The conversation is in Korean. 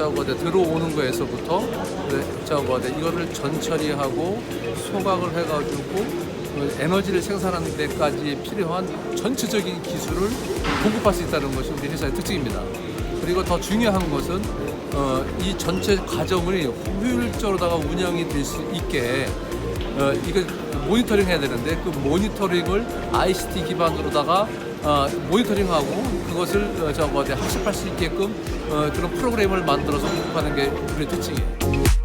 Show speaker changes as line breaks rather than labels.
저거 뭐 들어오는 거에서부터 그 저거 뭐 이거를 전처리하고 소각을 해가지고 그 에너지를 생산하는 데까지 필요한 전체적인 기술을 공급할 수 있다는 것이 우리 회사의 특징입니다. 그리고 더 중요한 것은 어, 이 전체 과정을 효율적으로다가 운영이 될 수 있게 어, 이거 모니터링 해야 되는데 그 모니터링을 ICT 기반으로다가 어, 모니터링하고 그것을 어, 저뭐 학습할 수 있게끔 어, 그런 프로그램을 만들어서 공급하는 게 우리 특징이에요.